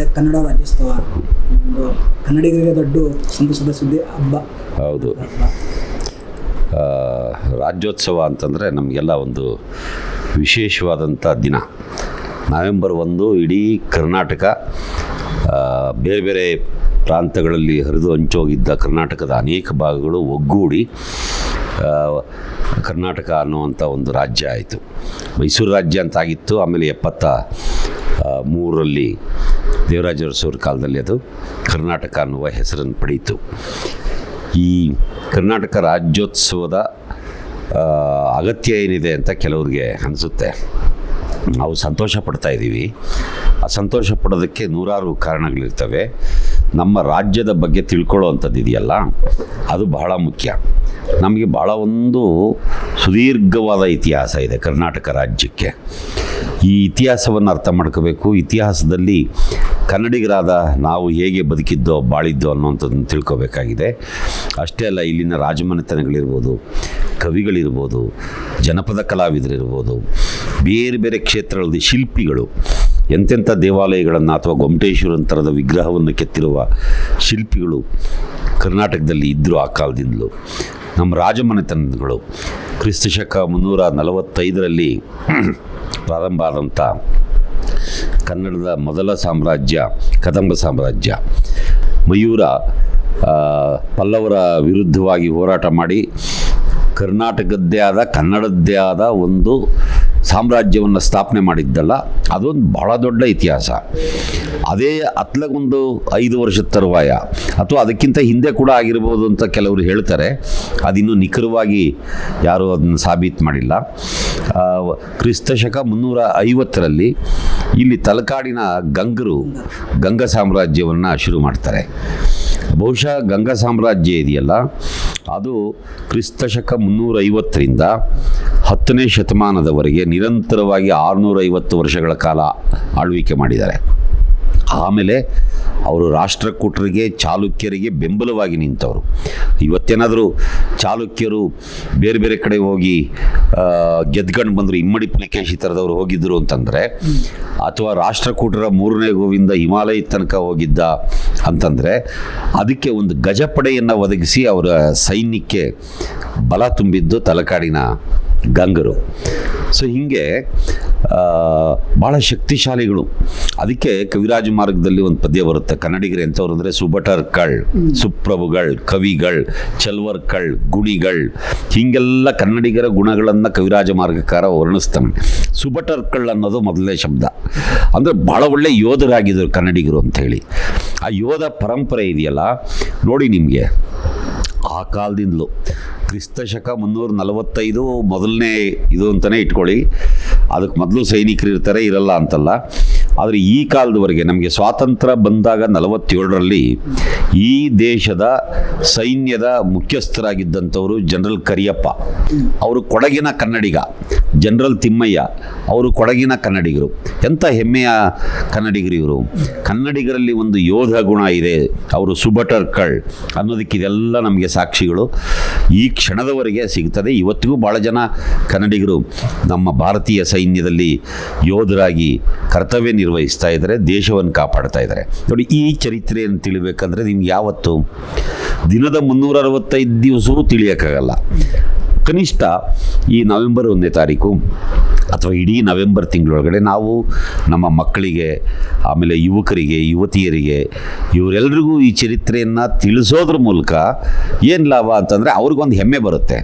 ನಾಳೆ ಕನ್ನಡ ರಾಜ್ಯೋತ್ಸವ, ಒಂದು ಕನ್ನಡಿಗರಿಗೆ ದೊಡ್ಡ ಸಂತೋಷದ ಸುದ್ದಿ, ಹಬ್ಬ. ಹೌದು. ರಾಜ್ಯೋತ್ಸವ ಅಂತಂದರೆ ನಮಗೆಲ್ಲ ಒಂದು ವಿಶೇಷವಾದಂಥ ದಿನ. ನವೆಂಬರ್ ಒಂದು ಇಡೀ ಕರ್ನಾಟಕ ಬೇರೆ ಬೇರೆ ಪ್ರಾಂತಗಳಲ್ಲಿ ಹರಿದು ಹಂಚೋಗಿದ್ದ ಕರ್ನಾಟಕದ ಅನೇಕ ಭಾಗಗಳು ಒಗ್ಗೂಡಿ ಕರ್ನಾಟಕ ಅನ್ನುವಂಥ ಒಂದು ರಾಜ್ಯ ಆಯಿತು. ಮೈಸೂರು ರಾಜ್ಯ ಅಂತ ಆಗಿತ್ತು, ಆಮೇಲೆ ಎಪ್ಪತ್ತ ಮೂರರಲ್ಲಿ ದೇವರಾಜ ಅರಸವ್ರ ಕಾಲದಲ್ಲಿ ಅದು ಕರ್ನಾಟಕ ಅನ್ನುವ ಹೆಸರನ್ನು ಪಡೆಯಿತು. ಈ ಕರ್ನಾಟಕ ರಾಜ್ಯೋತ್ಸವದ ಅಗತ್ಯ ಏನಿದೆ ಅಂತ ಕೆಲವ್ರಿಗೆ ಅನಿಸುತ್ತೆ. ನಾವು ಸಂತೋಷ ಪಡ್ತಾ ಇದ್ದೀವಿ. ಆ ಸಂತೋಷ ಪಡೋದಕ್ಕೆ ನೂರಾರು ಕಾರಣಗಳಿರ್ತವೆ. ನಮ್ಮ ರಾಜ್ಯದ ಬಗ್ಗೆ ತಿಳ್ಕೊಳ್ಳೋ ಇದೆಯಲ್ಲ, ಅದು ಬಹಳ ಮುಖ್ಯ. ನಮಗೆ ಭಾಳ ಒಂದು ಸುದೀರ್ಘವಾದ ಇತಿಹಾಸ ಇದೆ ಕರ್ನಾಟಕ ರಾಜ್ಯಕ್ಕೆ. ಈ ಇತಿಹಾಸವನ್ನು ಅರ್ಥ ಮಾಡ್ಕೋಬೇಕು. ಇತಿಹಾಸದಲ್ಲಿ ಕನ್ನಡಿಗರಾದ ನಾವು ಹೇಗೆ ಬದುಕಿದ್ದೋ, ಬಾಳಿದ್ದೋ ಅನ್ನೋಂಥದ್ದನ್ನು ತಿಳ್ಕೊಬೇಕಾಗಿದೆ. ಅಷ್ಟೇ ಅಲ್ಲ, ಇಲ್ಲಿನ ರಾಜಮನೆತನಗಳಿರ್ಬೋದು, ಕವಿಗಳಿರ್ಬೋದು, ಜನಪದ ಕಲಾವಿದರಿರ್ಬೋದು, ಬೇರೆ ಬೇರೆ ಕ್ಷೇತ್ರಗಳಲ್ಲಿ ಶಿಲ್ಪಿಗಳು, ಎಂತೆಂಥ ದೇವಾಲಯಗಳನ್ನು ಅಥವಾ ಗೊಮಟೇಶ್ವರನ ಥರದ ವಿಗ್ರಹವನ್ನು ಕೆತ್ತಿರುವ ಶಿಲ್ಪಿಗಳು ಕರ್ನಾಟಕದಲ್ಲಿ ಇದ್ದರು ಆ ಕಾಲದಿಂದಲೂ. ನಮ್ಮ ರಾಜಮನೆತನಗಳು ಕ್ರಿಸ್ತ ಶಕ ಮುನ್ನೂರ ನಲವತ್ತೈದರಲ್ಲಿ ಪ್ರಾರಂಭ ಆದಂಥ ಕನ್ನಡದ ಮೊದಲ ಸಾಮ್ರಾಜ್ಯ, ಕದಂಬ ಸಾಮ್ರಾಜ್ಯ. ಮಯೂರ ಪಲ್ಲವರ ವಿರುದ್ಧವಾಗಿ ಹೋರಾಟ ಮಾಡಿ ಕರ್ನಾಟಕದ್ದೇ ಆದ, ಕನ್ನಡದ್ದೇ ಆದ ಒಂದು ಸಾಮ್ರಾಜ್ಯವನ್ನು ಸ್ಥಾಪನೆ ಮಾಡಿದ್ದಲ್ಲ, ಅದೊಂದು ಬಹಳ ದೊಡ್ಡ ಇತಿಹಾಸ. ಅದೇ ಅತ್ಲಗೊಂದು ಐದು ವರ್ಷದ ತರುವಾಯ, ಅಥವಾ ಅದಕ್ಕಿಂತ ಹಿಂದೆ ಕೂಡ ಆಗಿರ್ಬೋದು ಅಂತ ಕೆಲವರು ಹೇಳ್ತಾರೆ. ಅದಿನ್ನೂ ನಿಖರವಾಗಿ ಯಾರೂ ಅದನ್ನು ಸಾಬೀತು ಮಾಡಿಲ್ಲ. ಕ್ರಿಸ್ತಶಕ ಕ್ರಿಸ್ತ ಶಕ ಮುನ್ನೂರ ಐವತ್ತರಲ್ಲಿ ಇಲ್ಲಿ ತಲಕಾಡಿನ ಗಂಗರು ಗಂಗ ಸಾಮ್ರಾಜ್ಯವನ್ನು ಶುರು ಮಾಡ್ತಾರೆ. ಬಹುಶಃ ಗಂಗಾ ಸಾಮ್ರಾಜ್ಯ ಇದೆಯಲ್ಲ? ಅದು ಕ್ರಿಸ್ತ ಶಕ ಮುನ್ನೂರ ಐವತ್ತರಿಂದ ಹತ್ತನೇ ಶತಮಾನದವರೆಗೆ ನಿರಂತರವಾಗಿ ಆರುನೂರೈವತ್ತು ವರ್ಷಗಳ ಕಾಲ ಆಳ್ವಿಕೆ ಮಾಡಿದ್ದಾರೆ. ಆಮೇಲೆ ಅವರು ರಾಷ್ಟ್ರಕೂಟರಿಗೆ, ಚಾಲುಕ್ಯರಿಗೆ ಬೆಂಬಲವಾಗಿ ನಿಂತವರು. ಇವತ್ತೇನಾದರೂ ಚಾಲುಕ್ಯರು ಬೇರೆ ಬೇರೆ ಕಡೆ ಹೋಗಿ ಗೆದ್ಕೊಂಡು ಬಂದರು, ಇಮ್ಮಡಿ ಪುಲಿಕೇಶಿ ಥರದವರು ಹೋಗಿದ್ದರು ಅಂತಂದರೆ, ಅಥವಾ ರಾಷ್ಟ್ರಕೂಟರ ಮೂರನೇ ಗೋವಿಂದ ಹಿಮಾಲಯ ತನಕ ಹೋಗಿದ್ದ ಅಂತಂದರೆ, ಅದಕ್ಕೆ ಒಂದು ಗಜಪಡೆಯನ್ನು ಒದಗಿಸಿ ಅವರ ಸೈನ್ಯಕ್ಕೆ ಬಲ ತುಂಬಿದ್ದು ತಲಕಾಡಿನ ಗಂಗರು. ಸೊ, ಹೀಗೆ ಭಾಳ ಶಕ್ತಿಶಾಲಿಗಳು. ಅದಕ್ಕೆ ಕವಿರಾಜ ಮಾರ್ಗದಲ್ಲಿ ಒಂದು ಪದ್ಯ ಬರುತ್ತೆ. ಕನ್ನಡಿಗರು ಎಂಥವ್ರು ಅಂದರೆ ಸುಭಟರ್ಕಳ್, ಸುಪ್ರಭುಗಳ್, ಕವಿಗಳ್, ಚಲ್ವರ್ಕಳ್, ಗುಣಿಗಳ್. ಹೀಗೆಲ್ಲ ಕನ್ನಡಿಗರ ಗುಣಗಳನ್ನು ಕವಿರಾಜ ಮಾರ್ಗಕಾರ ವರ್ಣಿಸ್ತಾನೆ. ಸುಭಟರ್ಕಳ್ ಅನ್ನೋದು ಮೊದಲನೇ ಶಬ್ದ. ಅಂದರೆ ಭಾಳ ಒಳ್ಳೆ ಯೋಧರಾಗಿದ್ದರು ಕನ್ನಡಿಗರು ಅಂಥೇಳಿ. ಆ ಯೋಧ ಪರಂಪರೆ ಇದೆಯಲ್ಲ? ನೋಡಿ ನಿಮಗೆ. ಆ ಕಾಲದಿಂದಲೂ ಕ್ರಿಸ್ತ ಶಕ ಮುನ್ನೂರ ನಲವತ್ತೈದು ಮೊದಲನೇ ಇದು ಅಂತಲೇ ಇಟ್ಕೊಳ್ಳಿ. ಅದಕ್ಕೆ ಮೊದಲು ಸೈನಿಕರು ಇರ್ತಾರೆ ಇರಲ್ಲ ಅಂತಲ್ಲ ಆದರೆ ಈ ಕಾಲದವರೆಗೆ ನಮಗೆ ಸ್ವಾತಂತ್ರ್ಯ ಬಂದಾಗ ನಲವತ್ತೇಳರಲ್ಲಿ ಈ ದೇಶದ ಸೈನ್ಯದ ಮುಖ್ಯಸ್ಥರಾಗಿದ್ದಂಥವರು ಜನರಲ್ ಕರಿಯಪ್ಪ. ಅವರು ಕೊಡಗಿನ ಕನ್ನಡಿಗ. ಜನರಲ್ ತಿಮ್ಮಯ್ಯ, ಅವರು ಕೊಡಗಿನ ಕನ್ನಡಿಗರು. ಎಂಥ ಹೆಮ್ಮೆಯ ಕನ್ನಡಿಗರು ಇವರು. ಕನ್ನಡಿಗರಲ್ಲಿ ಒಂದು ಯೋಧ ಗುಣ ಇದೆ, ಅವರು ಸುಬಟರ್ಕಳ್ ಅನ್ನೋದಕ್ಕೆ ಇದೆಲ್ಲ ನಮಗೆ ಸಾಕ್ಷಿಗಳು. ಈ ಕ್ಷಣದವರೆಗೆ ಸಿಗ್ತದೆ. ಇವತ್ತಿಗೂ ಭಾಳ ಜನ ಕನ್ನಡಿಗರು ನಮ್ಮ ಭಾರತೀಯ ಸೈನ್ಯದಲ್ಲಿ ಯೋಧರಾಗಿ ಕರ್ತವ್ಯ ನಿರ್ವಹಿಸ್ತಾ ಇದ್ದಾರೆ ದೇಶವನ್ನು ಕಾಪಾಡ್ತಾ ಇದ್ದಾರೆ. ನೋಡಿ, ಈ ಚರಿತ್ರೆಯನ್ನು ತಿಳಿಬೇಕಂದ್ರೆ ನಿಮ್ಗೆ ಯಾವತ್ತು ದಿನದ ಮುನ್ನೂರ ಅರವತ್ತೈದು ದಿವಸವೂ ತಿಳಿಯೋಕ್ಕಾಗಲ್ಲ. ಕನಿಷ್ಠ ಈ ನವೆಂಬರ್ ಒಂದನೇ ತಾರೀಕು ಅಥವಾ ಇಡೀ ನವೆಂಬರ್ ತಿಂಗಳೊಳಗಡೆ ನಾವು ನಮ್ಮ ಮಕ್ಕಳಿಗೆ, ಆಮೇಲೆ ಯುವಕರಿಗೆ, ಯುವತಿಯರಿಗೆ ಇವರೆಲ್ಲರಿಗೂ ಈ ಚರಿತ್ರೆಯನ್ನು ತಿಳಿಸೋದ್ರ ಮೂಲಕ ಏನು ಲಾಭ ಅಂತಂದರೆ ಅವ್ರಿಗೊಂದು ಹೆಮ್ಮೆ ಬರುತ್ತೆ.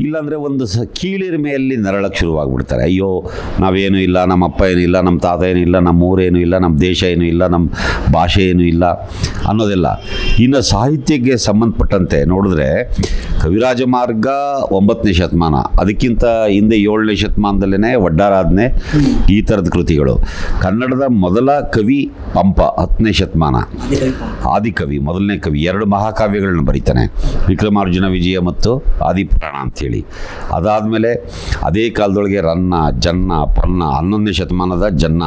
ಇಲ್ಲಾಂದರೆ ಒಂದು ಸ ಕೀಳಿರಿಮೆಯಲ್ಲಿ ನರಳಕ್ಕೆ ಶುರುವಾಗ್ಬಿಡ್ತಾರೆ. ಅಯ್ಯೋ, ನಾವೇನು ಇಲ್ಲ ನಮ್ಮ ಅಪ್ಪ ಏನೂ ಇಲ್ಲ, ನಮ್ಮ ತಾತ ಏನು ಇಲ್ಲ, ನಮ್ಮ ಊರೇನು ಇಲ್ಲ, ನಮ್ಮ ದೇಶ ಏನೂ ಇಲ್ಲ, ನಮ್ಮ ಭಾಷೆ ಏನೂ ಇಲ್ಲ ಅನ್ನೋದೆಲ್ಲ. ಇನ್ನು ಸಾಹಿತ್ಯಕ್ಕೆ ಸಂಬಂಧಪಟ್ಟಂತೆ ನೋಡಿದ್ರೆ ಕವಿರಾಜ ಮಾರ್ಗ ಒಂಬತ್ತನೇ ಶತಮಾನ. ಅದಕ್ಕಿಂತ ಹಿಂದೆ ಏಳನೇ ಶತಮಾನದಲ್ಲೇ ವಡ್ಡಾರಾಧನೆ ಈ ಥರದ ಕೃತಿಗಳು. ಕನ್ನಡದ ಮೊದಲ ಕವಿ ಪಂಪ, ಹತ್ತನೇ ಶತಮಾನ. ಆದಿಕವಿ, ಮೊದಲನೇ ಕವಿ, ಎರಡು ಮಹಾಕಾವ್ಯಗಳನ್ನು ಬರೀತಾನೆ. ವಿಕ್ರಮಾರ್ಜುನ ವಿಜಯ ಮತ್ತು ಆದಿಪುರಾಣ ಅಂಥೇಳಿ ಅದಾದಮೇಲೆ ಅದೇ ಕಾಲದೊಳಗೆ ರನ್ನ, ಜನ್ನ, ಪನ್ನ, ಹನ್ನೊಂದನೇ ಶತಮಾನದ ಜನ್ನ,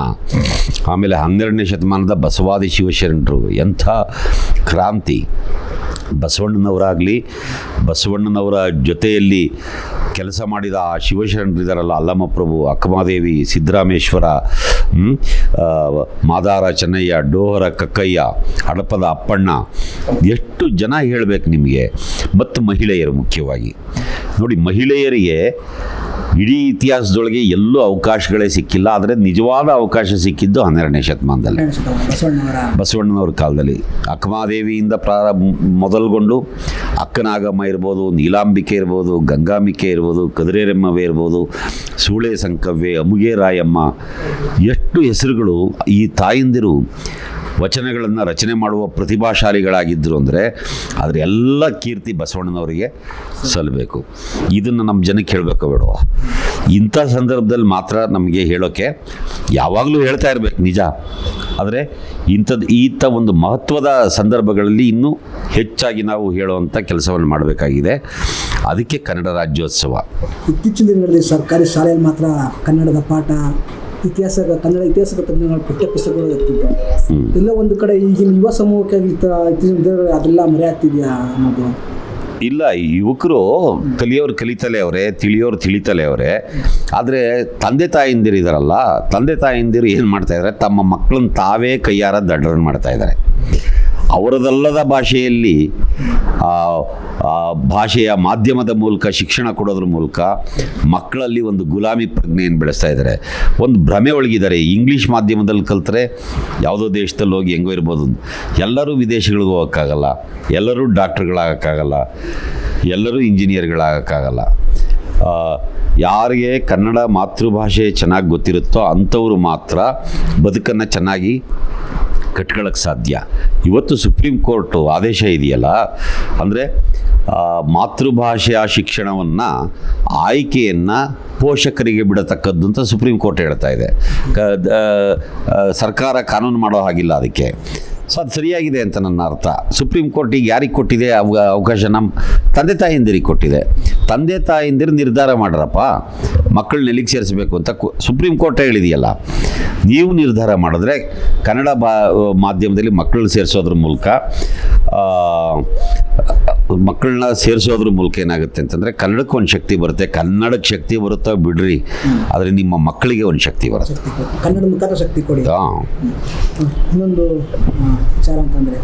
ಆಮೇಲೆ ಹನ್ನೆರಡನೇ ಶತಮಾನದ ಬಸವಾದಿ ಶಿವಶರಣರು, ಎಂಥ ಕ್ರಾಂತಿ. ಬಸವಣ್ಣನವರಾಗಲಿ, ಬಸವಣ್ಣನವರ ಜೊತೆಯಲ್ಲಿ ಕೆಲಸ ಮಾಡಿದ ಆ ಶಿವಶರಣರಿದ್ದಾರಲ್ಲ ಅಲ್ಲಮಪ್ರಭು ಅಕ್ಕಮಾದೇವಿ ಸಿದ್ದರಾಮೇಶ್ವರ ಮಾದಾರ ಚೆನ್ನಯ್ಯ, ಡೋಹರ ಕಕ್ಕಯ್ಯ, ಹಡಪದ ಅಪ್ಪಣ್ಣ, ಎಷ್ಟು ಜನ ಹೇಳಬೇಕು ನಿಮಗೆ? ಮತ್ತು ಮಹಿಳೆಯರು ಮುಖ್ಯವಾಗಿ. ನೋಡಿ, ಮಹಿಳೆಯರಿಗೆ ಇಡೀ ಇತಿಹಾಸದೊಳಗೆ ಎಲ್ಲೂ ಅವಕಾಶಗಳೇ ಸಿಕ್ಕಿಲ್ಲ, ಆದರೆ ನಿಜವಾದ ಅವಕಾಶ ಸಿಕ್ಕಿದ್ದು ಹನ್ನೆರಡನೇ ಶತಮಾನದಲ್ಲಿ. ಬಸವಣ್ಣನವರ ಕಾಲದಲ್ಲಿ ಅಕ್ಕಮಾದೇವಿಯಿಂದ ಪ್ರಾರಂಭ ಮೊದಲುಗೊಂಡು ಅಕ್ಕನಾಗಮ್ಮ ಇರ್ಬೋದು, ನೀಲಾಂಬಿಕೆ ಇರ್ಬೋದು, ಗಂಗಾಂಬಿಕೆ ಇರ್ಬೋದು ಕದರೇರಮ್ಮವೇ ಇರ್ಬೋದು, ಸೂಳೆ ಸಂಕವ್ಯೆ ಅಮುಗೆ ರಾಯಮ್ಮ, ಎಷ್ಟು ಹೆಸರುಗಳು ಈ ತಾಯಂದಿರು ವಚನಗಳನ್ನು ರಚನೆ ಮಾಡುವ ಪ್ರತಿಭಾಶಾಲಿಗಳಾಗಿದ್ದರು ಅಂದರೆ ಆದರೆ ಎಲ್ಲ ಕೀರ್ತಿ ಬಸವಣ್ಣನವರಿಗೆ ಸಲ್ಲಬೇಕು ಇದನ್ನು ನಮ್ಮ ಜನಕ್ಕೆ ಹೇಳಬೇಕು ಬೇಡವ. ಇಂಥ ಸಂದರ್ಭದಲ್ಲಿ ಮಾತ್ರ ನಮಗೆ ಹೇಳೋಕ್ಕೆ ಯಾವಾಗಲೂ ಹೇಳ್ತಾ ಇರಬೇಕು ನಿಜ. ಆದರೆ ಇಂಥದ್ದು ಈತ ಒಂದು ಮಹತ್ವದ ಸಂದರ್ಭಗಳಲ್ಲಿ ಇನ್ನೂ ಹೆಚ್ಚಾಗಿ ನಾವು ಹೇಳುವಂಥ ಕೆಲಸವನ್ನು ಮಾಡಬೇಕಾಗಿದೆ. ಅದಕ್ಕೆ ಕನ್ನಡ ರಾಜ್ಯೋತ್ಸವ. ಇತ್ತೀಚಿನ ದಿನಗಳಲ್ಲಿ ಸರ್ಕಾರಿ ಶಾಲೆಯಲ್ಲಿ ಮಾತ್ರ ಕನ್ನಡದ ಪಾಠ ಇತಿಹಾಸ ಕನ್ನಡ ಇತಿಹಾಸ ತಜ್ಞಗಳ ಪಠ್ಯ ಪುಸ್ತಕಗಳು ಇರ್ತಿದ್ದ ಎಲ್ಲ ಒಂದು ಕಡೆ ಈಗಿನ ಯುವ ಸಮೂಹಕ್ಕೆ ಇತ್ತ- ಇತ್ತೀಚಿನ ದಿನಗಳಲ್ಲಿ ಅದೆಲ್ಲ ಮರೆಯಾಗ್ತಿದ್ಯಾ ಅನ್ನೋದು? ಇಲ್ಲ ಯುವಕರು ಕಲಿಯೋರು ಕಲಿತಲೇ ಅವರೇ ತಿಳಿಯೋರು ತಿಳಿತಲೇ ಅವರೇ. ಆದರೆ ತಂದೆ ತಾಯಿಂದಿರು ಇದಾರಲ್ಲ ತಂದೆ ತಾಯಿಂದಿರು ಏನು ಮಾಡ್ತಾ ಇದ್ದಾರೆ ತಮ್ಮ ಮಕ್ಕಳನ್ನ ತಾವೇ ಕೈಯಾರ ದಡ್ಡರನ್ನು ಮಾಡ್ತಾ ಇದ್ದಾರೆ ಅವರದಲ್ಲದ ಭಾಷೆಯಲ್ಲಿ ಭಾಷೆಯ ಮಾಧ್ಯಮದ ಮೂಲಕ, ಶಿಕ್ಷಣ ಕೊಡೋದ್ರ ಮೂಲಕ ಮಕ್ಕಳಲ್ಲಿ ಒಂದು ಗುಲಾಮಿ ಪ್ರಜ್ಞೆಯನ್ನು ಬೆಳೆಸ್ತಾ ಇದ್ದಾರೆ. ಒಂದು ಭ್ರಮೆ ಒಳಗಿದ್ದಾರೆ. ಇಂಗ್ಲೀಷ್ ಮಾಧ್ಯಮದಲ್ಲಿ ಕಲಿತ್ರೆ ಯಾವುದೋ ದೇಶದಲ್ಲಿ ಹೋಗಿ ಹೆಂಗೋ ಇರ್ಬೋದು. ಎಲ್ಲರೂ ವಿದೇಶಗಳಿಗೆ ಹೋಗೋಕ್ಕಾಗಲ್ಲ. ಎಲ್ಲರೂ ಡಾಕ್ಟ್ರ್ಗಳಾಗೋಕ್ಕಾಗಲ್ಲ. ಎಲ್ಲರೂ ಇಂಜಿನಿಯರ್ಗಳಾಗೋಕ್ಕಾಗಲ್ಲ. ಯಾರಿಗೆ ಕನ್ನಡ ಮಾತೃಭಾಷೆ ಚೆನ್ನಾಗಿ ಗೊತ್ತಿರುತ್ತೋ ಅಂಥವರು ಮಾತ್ರ ಬದುಕನ್ನು ಚೆನ್ನಾಗಿ ಕಟ್ಕೊಳ್ಳೋಕ್ಕೆ ಸಾಧ್ಯ. ಇವತ್ತು ಸುಪ್ರೀಂ ಕೋರ್ಟು ಆದೇಶ ಇದೆಯಲ್ಲ, ಅಂದರೆ ಮಾತೃಭಾಷೆಯ ಶಿಕ್ಷಣವನ್ನು ಆಯ್ಕೆಯನ್ನು ಪೋಷಕರಿಗೆ ಬಿಡತಕ್ಕದ್ದು ಅಂತ ಸುಪ್ರೀಂ ಕೋರ್ಟ್ ಹೇಳ್ತಾ ಇದೆ. ಸರ್ಕಾರ ಕಾನೂನು ಮಾಡೋ ಹಾಗಿಲ್ಲ ಅದಕ್ಕೆ. ಸೊ ಅದು ಸರಿಯಾಗಿದೆ ಅಂತ ನನ್ನ ಅರ್ಥ. ಸುಪ್ರೀಂ ಕೋರ್ಟ್ ಈಗ ಯಾರಿಗೆ ಕೊಟ್ಟಿದೆ? ಅವ ಅವಕಾಶ ನಮ್ಮ ತಂದೆ ತಾಯಿಂದಿರಿಗೆ ಕೊಟ್ಟಿದೆ. ತಂದೆ ತಾಯಿಂದಿರು ನಿರ್ಧಾರ ಮಾಡ್ರಪ್ಪ. ಮಕ್ಕಳನ್ನ ಎಲ್ಲಿಗೆ ಸೇರಿಸಬೇಕು ಅಂತ ಸುಪ್ರೀಂ ಕೋರ್ಟ್ ಹೇಳಿದೆಯಲ್ಲ. ನೀವು ನಿರ್ಧಾರ ಮಾಡಿದ್ರೆ ಕನ್ನಡ ಬಾ ಮಾಧ್ಯಮದಲ್ಲಿ ಮಕ್ಕಳನ್ನ ಸೇರಿಸೋದ್ರ ಮೂಲಕ ಮಕ್ಕಳನ್ನ ಸೇರಿಸೋದ್ರ ಮೂಲಕ ಏನಾಗುತ್ತೆ ಅಂತಂದರೆ ಕನ್ನಡಕ್ಕೆ ಒಂದು ಶಕ್ತಿ ಬರುತ್ತೆ. ಕನ್ನಡಕ್ಕೆ ಶಕ್ತಿ ಬರುತ್ತೋ ಬಿಡ್ರಿ. ಆದರೆ ನಿಮ್ಮ ಮಕ್ಕಳಿಗೆ ಒಂದು ಶಕ್ತಿ ಬರುತ್ತೆ. ಕನ್ನಡ ಮುಖಾಂತರ ಶಕ್ತಿ ಕೊಡಿ. ಇನ್ನೊಂದು ವಿಚಾರ ಅಂತಂದರೆ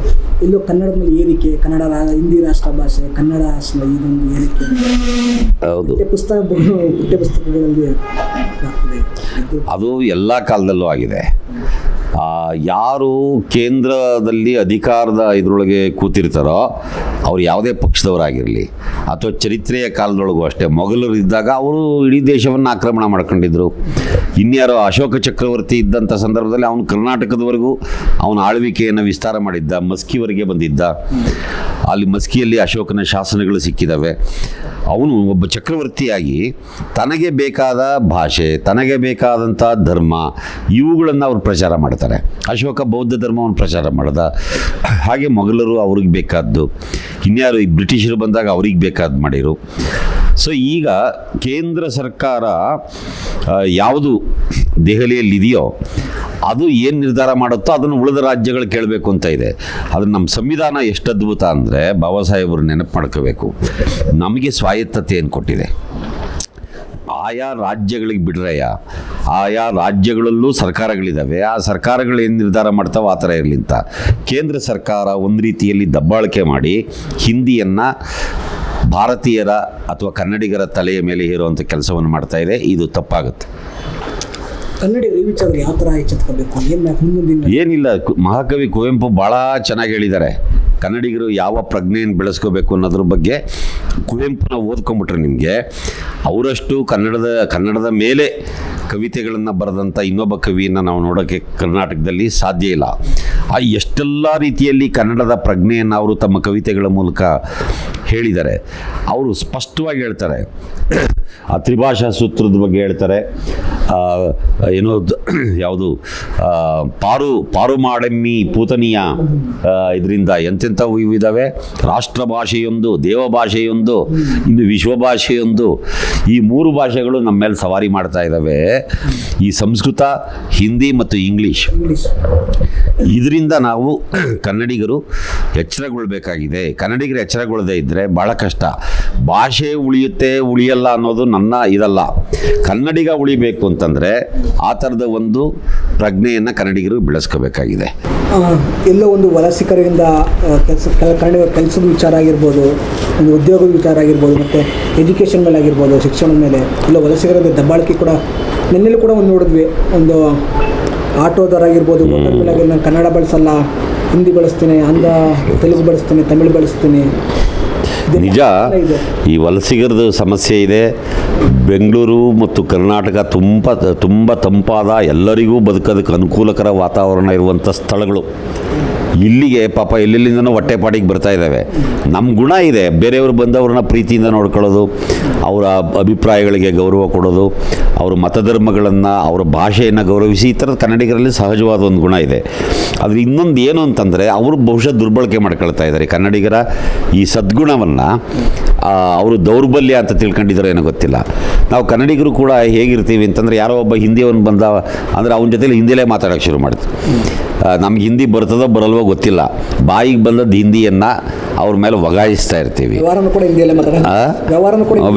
ಇಲ್ಲೂ ಕನ್ನಡದ ಮೇಲೆ ಏರಿಕೆ ಕನ್ನಡ ಹಿಂದಿ ರಾಷ್ಟ್ರ ಭಾಷೆ ಕನ್ನಡ ಇದೊಂದು ಏರಿಕೆ. ಹೌದು. ಪುಸ್ತಕ ಪಠ್ಯ ಪುಸ್ತಕಗಳಲ್ಲಿ ಅದು ಎಲ್ಲ ಕಾಲದಲ್ಲೂ ಆಗಿದೆ. ಯಾರು ಕೇಂದ್ರದಲ್ಲಿ ಅಧಿಕಾರದ ಇದರೊಳಗೆ ಕೂತಿರ್ತಾರೋ ಅವ್ರು ಯಾವುದೇ ಪಕ್ಷದವರಾಗಿರಲಿ ಅಥವಾ ಚರಿತ್ರೆಯ ಕಾಲದೊಳಗೂ ಅಷ್ಟೇ ಮೊಘಲರು ಇದ್ದಾಗ ಅವರು ಇಡೀ ದೇಶವನ್ನು ಆಕ್ರಮಣ ಮಾಡ್ಕೊಂಡಿದ್ರು. ಇನ್ಯಾರೋ ಅಶೋಕ ಚಕ್ರವರ್ತಿ ಇದ್ದಂಥ ಸಂದರ್ಭದಲ್ಲಿ ಅವನು ಕರ್ನಾಟಕದವರೆಗೂ ಅವನ ಆಳ್ವಿಕೆಯನ್ನು ವಿಸ್ತಾರ ಮಾಡಿದ್ದ, ಮಸ್ಕಿವರೆಗೆ ಬಂದಿದ್ದ. ಅಲ್ಲಿ ಮಸ್ಕಿಯಲ್ಲಿ ಅಶೋಕನ ಶಾಸನಗಳು ಸಿಕ್ಕಿದ್ದಾವೆ ಅವನು ಒಬ್ಬ ಚಕ್ರವರ್ತಿಯಾಗಿ ತನಗೆ ಬೇಕಾದ ಭಾಷೆ, ತನಗೆ ಬೇಕಾದಂಥ ಧರ್ಮ, ಇವುಗಳನ್ನು ಅವರು ಪ್ರಚಾರ ಮಾಡ್ತಾರೆ. ಅಶೋಕ ಬೌದ್ಧ ಧರ್ಮವನ್ನು ಪ್ರಚಾರ ಮಾಡ್ದ. ಹಾಗೆ ಮೊಘಲರು ಅವ್ರಿಗೆ ಬೇಕಾದ್ದು. ಇನ್ಯಾರು ಈ ಬ್ರಿಟಿಷರು ಬಂದಾಗ ಅವ್ರಿಗೆ ಬೇಕಾದ್ದು ಮಾಡಿರು. ಸೊ ಈಗ ಕೇಂದ್ರ ಸರ್ಕಾರ ಯಾವುದು ದೆಹಲಿಯಲ್ಲಿ ಇದೆಯೋ, ಅದು ಏನು ನಿರ್ಧಾರ ಮಾಡುತ್ತೋ ಅದನ್ನು ಉಳಿದ ರಾಜ್ಯಗಳು ಕೇಳಬೇಕು ಅಂತ ಇದೆ. ಆದರೆ ನಮ್ಮ ಸಂವಿಧಾನ ಎಷ್ಟು ಅದ್ಭುತ ಅಂದರೆ ಬಾಬಾ ಸಾಹೇಬರು ನೆನಪು ಮಾಡ್ಕೋಬೇಕು. ನಮಗೆ ಸ್ವಾಯತ್ತತೆಯನ್ನು ಕೊಟ್ಟಿದೆ? ಆಯಾ ರಾಜ್ಯಗಳಿಗೆ ಬಿಡ್ರಯ್ಯ. ಆಯಾ ರಾಜ್ಯಗಳಲ್ಲೂ ಸರ್ಕಾರಗಳಿದ್ದಾವೆ. ಆ ಸರ್ಕಾರಗಳು ಏನು ನಿರ್ಧಾರ ಮಾಡ್ತಾವೆ ಆ ಥರ ಇರಲಿ ಅಂತ. ಕೇಂದ್ರ ಸರ್ಕಾರ ಒಂದು ರೀತಿಯಲ್ಲಿ ದಬ್ಬಾಳಿಕೆ ಮಾಡಿ ಹಿಂದಿಯನ್ನು ಭಾರತೀಯರ ಅಥವಾ ಕನ್ನಡಿಗರ ತಲೆಯ ಮೇಲೆ ಹೇರುವಂಥ ಕೆಲಸವನ್ನು ಮಾಡ್ತಾ ಇದೆ. ಇದು ತಪ್ಪಾಗುತ್ತೆ. ಏನಿಲ್ಲ. ಮಹಾಕವಿ ಕುವೆಂಪು ಭಾಳ ಚೆನ್ನಾಗಿ ಹೇಳಿದ್ದಾರೆ. ಕನ್ನಡಿಗರು ಯಾವ ಪ್ರಜ್ಞೆಯನ್ನು ಬೆಳೆಸ್ಕೋಬೇಕು ಅನ್ನೋದ್ರ ಬಗ್ಗೆ ಕುವೆಂಪುನ ಓದ್ಕೊಂಬಿಟ್ರೆ ನಿಮಗೆ. ಅವರಷ್ಟು ಕನ್ನಡದ ಕನ್ನಡದ ಮೇಲೆ ಕವಿತೆಗಳನ್ನು ಬರೆದಂಥ ಇನ್ನೊಬ್ಬ ಕವಿಯನ್ನು ನಾವು ನೋಡೋಕ್ಕೆ ಕರ್ನಾಟಕದಲ್ಲಿ ಸಾಧ್ಯ ಇಲ್ಲ. ಆ ಎಷ್ಟೆಲ್ಲ ರೀತಿಯಲ್ಲಿ ಕನ್ನಡದ ಪ್ರಜ್ಞೆಯನ್ನು ಅವರು ತಮ್ಮ ಕವಿತೆಗಳ ಮೂಲಕ ಹೇಳಿದ್ದಾರೆ. ಅವರು ಸ್ಪಷ್ಟವಾಗಿ ಹೇಳ್ತಾರೆ. ಆ ತ್ರಿಭಾಷಾ ಸೂತ್ರದ ಬಗ್ಗೆ ಹೇಳ್ತಾರೆ. ಏನೋ ಯಾವುದು ಪಾರು ಪಾರು ಮಾಡಮ್ಮಿ ಪೂತನಿಯ ಇದರಿಂದ ಎಂತೆಂಥವು ಇವಿದ್ದಾವೆ ರಾಷ್ಟ್ರ ಭಾಷೆಯೊಂದು ದೇವ ಭಾಷೆಯೊಂದು ಇನ್ನು ವಿಶ್ವ ಭಾಷೆಯೊಂದು ಈ ಮೂರು ಭಾಷೆಗಳು ನಮ್ಮ ಮೇಲೆ ಸವಾರಿ ಮಾಡ್ತಾ ಇದ್ದಾವೆ ಈ ಸಂಸ್ಕೃತ, ಹಿಂದಿ ಮತ್ತು ಇಂಗ್ಲೀಷ್. ಇದರಿಂದ ನಾವು ಕನ್ನಡಿಗರು ಎಚ್ಚರಗೊಳ್ಬೇಕಾಗಿದೆ. ಕನ್ನಡಿಗರು ಎಚ್ಚರಗೊಳ್ಳದೇ ಇದ್ದರೆ ಭಾಳ ಕಷ್ಟ. ಭಾಷೆ ಉಳಿಯುತ್ತೆ, ಉಳಿಯಲ್ಲ ಅನ್ನೋದು ನನ್ನ ಇದಲ್ಲ. ಕನ್ನಡಿಗ ಉಳಿಬೇಕು ಅಂತಂದರೆ ಆ ಥರದ ಒಂದು ಪ್ರಜ್ಞೆಯನ್ನು ಕನ್ನಡಿಗರು ಬೆಳೆಸ್ಕೋಬೇಕಾಗಿದೆ. ಎಲ್ಲೋ ಒಂದು ವಲಸಿಗರಿಂದ ಕೆಲಸ ಕನ್ನಡ ಕೆಲಸದ ವಿಚಾರ ಆಗಿರ್ಬೋದು, ಒಂದು ಉದ್ಯೋಗದ ವಿಚಾರ ಆಗಿರ್ಬೋದು, ಮತ್ತು ಎಜುಕೇಷನ್ ಮೇಲೆ ಆಗಿರ್ಬೋದು, ಶಿಕ್ಷಣದ ಮೇಲೆ ಎಲ್ಲ ವಲಸಿಗರ ದಬ್ಬಾಳಿಕೆ ಕೂಡ ನಿನ್ನೆಲ್ಲೂ ಕೂಡ ಒಂದು ನೋಡಿದ್ವಿ. ಒಂದು ಆಟೋದವರಾಗಿರ್ಬೋದು ಆಗಿರ್ಬೋದು, ನಾನು ಕನ್ನಡ ಬಳಸಲ್ಲ ಹಿಂದಿ ಬಳಸ್ತೀನಿ ಆಂಧ್ರ ತೆಲುಗು ಬಳಸ್ತೀನಿ ತಮಿಳು ಬಳಸ್ತೀನಿ. ನಿಜ ಈ ವಲಸಿಗರದು ಸಮಸ್ಯೆ ಇದೆ. ಬೆಂಗಳೂರು ಮತ್ತು ಕರ್ನಾಟಕ ತುಂಬ ತುಂಬ ತಂಪಾದ ಎಲ್ಲರಿಗೂ ಬದುಕೋದಕ್ಕೆ ಅನುಕೂಲಕರ ವಾತಾವರಣ ಇರುವಂಥ ಸ್ಥಳಗಳು. ಇಲ್ಲಿಗೆ ಪಾಪ ಎಲ್ಲೆಲ್ಲಿಂದನೋ ಹೊಟ್ಟೆಪಾಡಿಗೆ ಬರ್ತಾ ಇದ್ದಾವೆ. ನಮ್ಮ ಗುಣ ಇದೆ. ಬೇರೆಯವರು ಬಂದವ್ರನ್ನ ಪ್ರೀತಿಯಿಂದ ನೋಡ್ಕೊಳ್ಳೋದು, ಅವರ ಅಭಿಪ್ರಾಯಗಳಿಗೆ ಗೌರವ ಕೊಡೋದು, ಅವರ ಮತಧರ್ಮಗಳನ್ನು, ಅವರ ಭಾಷೆಯನ್ನು ಗೌರವಿಸಿ, ಈ ಥರದ ಕನ್ನಡಿಗರಲ್ಲಿ ಸಹಜವಾದ ಒಂದು ಗುಣ ಇದೆ. ಆದರೆ ಇನ್ನೊಂದು ಏನು ಅಂತಂದರೆ, ಅವರು ಬಹುಶಃ ದುರ್ಬಳಕೆ ಮಾಡ್ಕೊಳ್ತಾ ಇದ್ದಾರೆ. ಕನ್ನಡಿಗರ ಈ ಸದ್ಗುಣವನ್ನು ಅವರು ದೌರ್ಬಲ್ಯ ಅಂತ ತಿಳ್ಕೊಂಡಿದ್ದಾರೆ ಏನೋ ಗೊತ್ತಿಲ್ಲ. ನಾವು ಕನ್ನಡಿಗರು ಕೂಡ ಹೇಗಿರ್ತೀವಿ ಅಂತಂದರೆ, ಯಾರೋ ಒಬ್ಬ ಹಿಂದಿಯವನು ಬಂದ, ಅಂದರೆ ಅವನ ಜೊತೆಲಿ ಹಿಂದಿಲೇ ಮಾತಾಡೋಕ್ಕೆ ಶುರು ಮಾಡ್ತೀವಿ ನಮ್ಗೆ ಹಿಂದಿ ಬರ್ತದೋ ಬರಲ್ವೋ ಗೊತ್ತಿಲ್ಲ. ಬಾಯಿಗೆ ಬಂದದ್ದು ಹಿಂದಿಯನ್ನು ಅವ್ರ ಮೇಲೆ ಒಗಾಯಿಸ್ತಾ ಇರ್ತೀವಿ.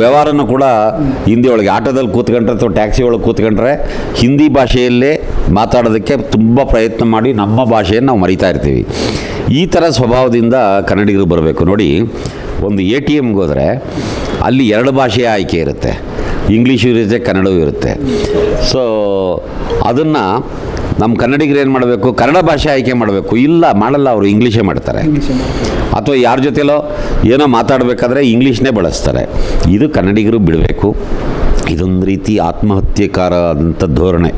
ವ್ಯವಹಾರನೂ ಕೂಡ ಹಿಂದಿ ಒಳಗೆ ಆಟೋದಲ್ಲಿ ಕೂತ್ಕೊಂಡ್ರೆ ಅಥವಾ ಟ್ಯಾಕ್ಸಿ ಒಳಗೆ ಕೂತ್ಕೊಂಡ್ರೆ ಹಿಂದಿ ಭಾಷೆಯಲ್ಲೇ ಮಾತಾಡೋದಕ್ಕೆ ತುಂಬ ಪ್ರಯತ್ನ ಮಾಡಿ ನಮ್ಮ ಭಾಷೆಯನ್ನು ನಾವು ಮರಿತಾ ಇರ್ತೀವಿ. ಈ ಥರ ಸ್ವಭಾವದಿಂದ ಕನ್ನಡಿಗರು ಬರಬೇಕು. ನೋಡಿ ಒಂದು ಎ ಟಿ ಎಮ್ಗೆ ಹೋದರೆ ಅಲ್ಲಿ ಎರಡು ಭಾಷೆಯ ಆಯ್ಕೆ ಇರುತ್ತೆ. ಇಂಗ್ಲೀಷು ಇರುತ್ತೆ ಕನ್ನಡವೂ ಇರುತ್ತೆ. ಸೊ ಅದನ್ನು ನಮ್ಮ ಕನ್ನಡಿಗರು ಏನು ಮಾಡಬೇಕು? ಕನ್ನಡ ಭಾಷೆ ಆಯ್ಕೆ ಮಾಡಬೇಕು. ಇಲ್ಲ ಮಾಡಲ್ಲ ಅವರು ಇಂಗ್ಲೀಷೇ ಮಾಡ್ತಾರೆ. ಅಥವಾ ಯಾರ ಜೊತೆಲೋ ಏನೋ ಮಾತಾಡಬೇಕಾದ್ರೆ ಇಂಗ್ಲೀಷ್ನೇ ಬಳಸ್ತಾರೆ. ಇದು ಕನ್ನಡಿಗರು ಬಿಡಬೇಕು. ಇದೊಂದು ರೀತಿ ಆತ್ಮಹತ್ಯೆಕಾರ ಆದಂಥ ಧೋರಣೆ.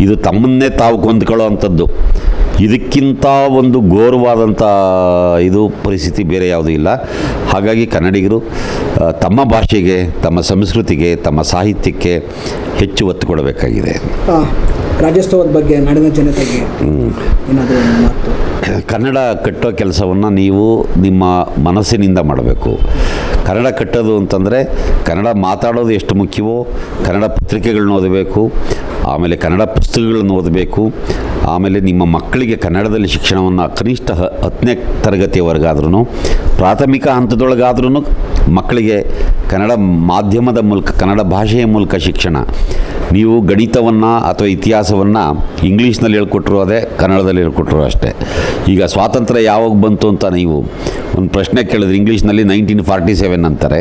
ಇದು ತಮ್ಮನ್ನೇ ತಾವು ಕೊಂದ್ಕೊಳ್ಳೋ ಅಂಥದ್ದು ಇದಕ್ಕಿಂತ ಒಂದು ಘೋರವಾದಂಥ ಇದು ಪರಿಸ್ಥಿತಿ ಬೇರೆ ಯಾವುದೂ ಇಲ್ಲ. ಹಾಗಾಗಿ ಕನ್ನಡಿಗರು ತಮ್ಮ ಭಾಷೆಗೆ ತಮ್ಮ ಸಂಸ್ಕೃತಿಗೆ ತಮ್ಮ ಸಾಹಿತ್ಯಕ್ಕೆ ಹೆಚ್ಚು ಒತ್ತು ಕೊಡಬೇಕಾಗಿದೆ. ರಾಜ್ಯೋತ್ಸವದ ಬಗ್ಗೆ, ನಾಡಿನ ಜನತೆಗೆ ಕನ್ನಡ ಕಟ್ಟೋ ಕೆಲಸವನ್ನು ನೀವು ನಿಮ್ಮ ಮನಸ್ಸಿನಿಂದ ಮಾಡಬೇಕು. ಕನ್ನಡ ಕಟ್ಟೋದು ಅಂತಂದರೆ ಕನ್ನಡ ಮಾತಾಡೋದು ಎಷ್ಟು ಮುಖ್ಯವೋ, ಕನ್ನಡ ಪತ್ರಿಕೆಗಳನ್ನ ಓದಬೇಕು, ಆಮೇಲೆ ಕನ್ನಡ ಪುಸ್ತಕಗಳನ್ನು ಓದಬೇಕು, ಆಮೇಲೆ ನಿಮ್ಮ ಮಕ್ಕಳಿಗೆ ಕನ್ನಡದಲ್ಲಿ ಶಿಕ್ಷಣವನ್ನು ಕನಿಷ್ಠ ಹತ್ತನೇ ತರಗತಿಯವರೆಗಾದ್ರೂ ಪ್ರಾಥಮಿಕ ಹಂತದೊಳಗಾದ್ರೂ ಮಕ್ಕಳಿಗೆ ಕನ್ನಡ ಮಾಧ್ಯಮದ ಮೂಲಕ, ಕನ್ನಡ ಭಾಷೆಯ ಮೂಲಕ ಶಿಕ್ಷಣ. ನೀವು ಗಣಿತವನ್ನು ಅಥವಾ ಇತಿಹಾಸವನ್ನು ಇಂಗ್ಲೀಷ್ನಲ್ಲಿ ಹೇಳ್ಕೊಟ್ರು ಅದೇ ಕನ್ನಡದಲ್ಲಿ ಹೇಳ್ಕೊಟ್ರು ಅಷ್ಟೇ. ಈಗ ಸ್ವಾತಂತ್ರ್ಯ ಯಾವಾಗ ಬಂತು ಅಂತ ನೀವು ಒಂದು ಪ್ರಶ್ನೆ ಕೇಳಿದ್ರೆ, ಇಂಗ್ಲೀಷ್ನಲ್ಲಿ ನೈನ್ಟೀನ್ ಫಾರ್ಟಿ ಸೆವೆನ್ ಅಂತಾರೆ.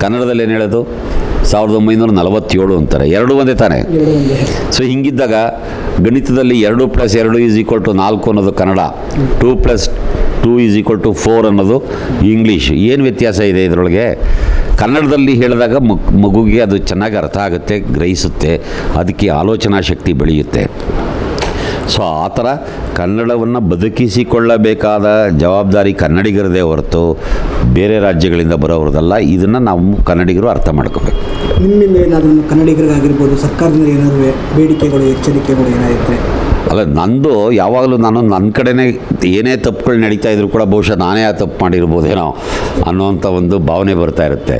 ಕನ್ನಡದಲ್ಲಿ ಏನು ಹೇಳೋದು? ಸಾವಿರದ ಒಂಬೈನೂರ ನಲವತ್ತೇಳು ಅಂತಾರೆ. ಎರಡು ಒಂದೇ ತಾನೆ. ಸೊ ಹಿಂಗಿದ್ದಾಗ ಗಣಿತದಲ್ಲಿ ಎರಡು ಪ್ಲಸ್ ಎರಡು ಈಸ್ ಈಕ್ವಲ್ ಟು ನಾಲ್ಕು ಅನ್ನೋದು Kannada. Two plus two is equal to four ಅನ್ನೋದು ಇಂಗ್ಲೀಷ್. ಏನು ವ್ಯತ್ಯಾಸ ಇದೆ ಇದರೊಳಗೆ? ಕನ್ನಡದಲ್ಲಿ ಹೇಳಿದಾಗ ಮಗ್ ಮಗುಗೆ ಅದು ಚೆನ್ನಾಗಿ ಅರ್ಥ ಆಗುತ್ತೆ, ಗ್ರಹಿಸುತ್ತೆ, ಅದಕ್ಕೆ ಆಲೋಚನಾ ಶಕ್ತಿ ಬೆಳೆಯುತ್ತೆ. ಸೊ ಆ ಥರ ಕನ್ನಡವನ್ನು ಬದುಕಿಸಿಕೊಳ್ಳಬೇಕಾದ ಜವಾಬ್ದಾರಿ ಕನ್ನಡಿಗರದೇ ಹೊರತು ಬೇರೆ ರಾಜ್ಯಗಳಿಂದ ಬರೋವ್ರದಲ್ಲ. ಇದನ್ನು ನಾವು ಕನ್ನಡಿಗರು ಅರ್ಥ ಮಾಡ್ಕೋಬೇಕು. ನಿಮ್ಮಿಂದ ಏನಾದರೂ ಕನ್ನಡಿಗರಿಗಾಗಿರ್ಬೋದು, ಸರ್ಕಾರದಿಂದ ಏನಾದರೂ ಬೇಡಿಕೆಗಳು, ಎಚ್ಚರಿಕೆಗಳು ಏನಾಗಿದ್ರೆ ಅಲ್ಲ, ನಂದು ಯಾವಾಗಲೂ ನಾನು ನನ್ನ ಕಡೆನೇ ಏನೇ ತಪ್ಪುಗಳು ನಡೀತಾ ಇದ್ರು ಕೂಡ ಬಹುಶಃ ನಾನೇ ಆ ತಪ್ಪು ಮಾಡಿರ್ಬೋದೇನೋ ಅನ್ನೋವಂಥ ಒಂದು ಭಾವನೆ ಬರ್ತಾ ಇರುತ್ತೆ.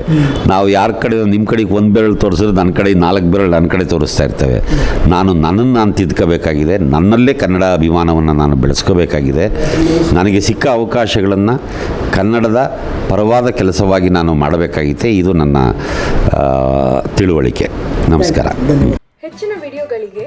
ನಾವು ಯಾರ ಕಡೆ ನಿಮ್ಮ ಕಡೆಗೆ ಒಂದು ಬೆರಳು ತೋರಿಸಿದ್ರೆ ನನ್ನ ಕಡೆ ನಾಲ್ಕು ಬೆರಳು ನನ್ನ ಕಡೆ ತೋರಿಸ್ತಾ ಇರ್ತೇವೆ. ನಾನು ನನ್ನನ್ನು ನಾನು ತಿದ್ಕೋಬೇಕಾಗಿದೆ, ನನ್ನಲ್ಲೇ ಕನ್ನಡ ಅಭಿಮಾನವನ್ನು ನಾನು ಬೆಳೆಸ್ಕೋಬೇಕಾಗಿದೆ. ನನಗೆ ಸಿಕ್ಕ ಅವಕಾಶಗಳನ್ನು ಕನ್ನಡದ ಪರವಾದ ಕೆಲಸವಾಗಿ ನಾನು ಮಾಡಬೇಕಾಗಿದೆ, ಇದು ನನ್ನ ತಿಳುವಳಿಕೆ. ನಮಸ್ಕಾರ. ಹೆಚ್ಚಿನ ವಿಡಿಯೋಗಳಿಗೆ